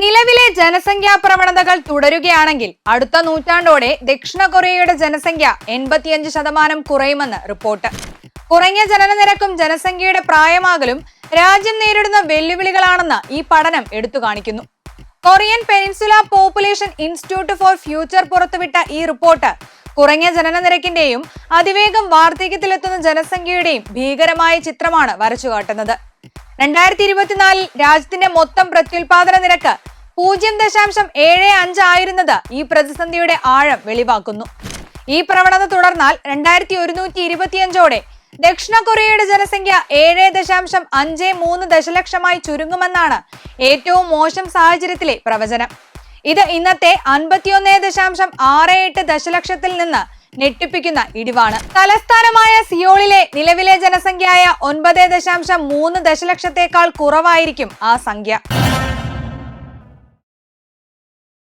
നിലവിലെ ജനസംഖ്യാ പ്രവണതകൾ തുടരുകയാണെങ്കിൽ അടുത്ത നൂറ്റാണ്ടോടെ ദക്ഷിണ കൊറിയയുടെ ജനസംഖ്യ എൺപത്തിയഞ്ച് ശതമാനം കുറയുമെന്ന് റിപ്പോർട്ട്. കുറഞ്ഞ ജനനനിരക്കും ജനസംഖ്യയുടെ പ്രായമാകലും രാജ്യം നേരിടുന്ന വെല്ലുവിളികളാണെന്ന് ഈ പഠനം എടുത്തു കാണിക്കുന്നു. Korean peninsula population institute for future പുറത്തുവിട്ട ഈ റിപ്പോർട്ട് കുറഞ്ഞ ജനനനിരക്കിന്റെയും അതിവേഗം വാർദ്ധക്യത്തിലെത്തുന്ന ജനസംഖ്യയുടെയും ഭീകരമായ ചിത്രമാണ് വരച്ചു കാട്ടുന്നത് രണ്ടായിരത്തി ഇരുപത്തിനാലിൽ രാജ്യത്തിന്റെ മൊത്തം പ്രത്യുൽപാദന നിരക്ക് പൂജ്യം ദശാംശം ഏഴ് അഞ്ച് ആയിരുന്നത് ഈ പ്രതിസന്ധിയുടെ ആഴം വെളിവാക്കുന്നു. ഈ പ്രവണത തുടർന്നാൽ രണ്ടായിരത്തി ഒരുന്നൂറ്റി ഇരുപത്തിയഞ്ചോടെ ദക്ഷിണ കൊറിയയുടെ ജനസംഖ്യ ഏഴ് ദശാംശം അഞ്ച് മൂന്ന് ദശലക്ഷമായി ചുരുങ്ങുമെന്നാണ് ഏറ്റവും മോശം സാഹചര്യത്തിലെ പ്രവചനം. ഇത് ഇന്നത്തെ അൻപത്തിയൊന്ന് ദശാംശം ആറ് എട്ട് ദശലക്ഷത്തിൽ നിന്ന് ഞെട്ടിപ്പിക്കുന്ന ഇടിവാണ്. തലസ്ഥാനമായ സിയോളിലെ നിലവിലെ ജനസംഖ്യയായ ഒൻപത് ദശാംശം മൂന്ന് ദശലക്ഷത്തേക്കാൾ കുറവായിരിക്കും ആ സംഖ്യ.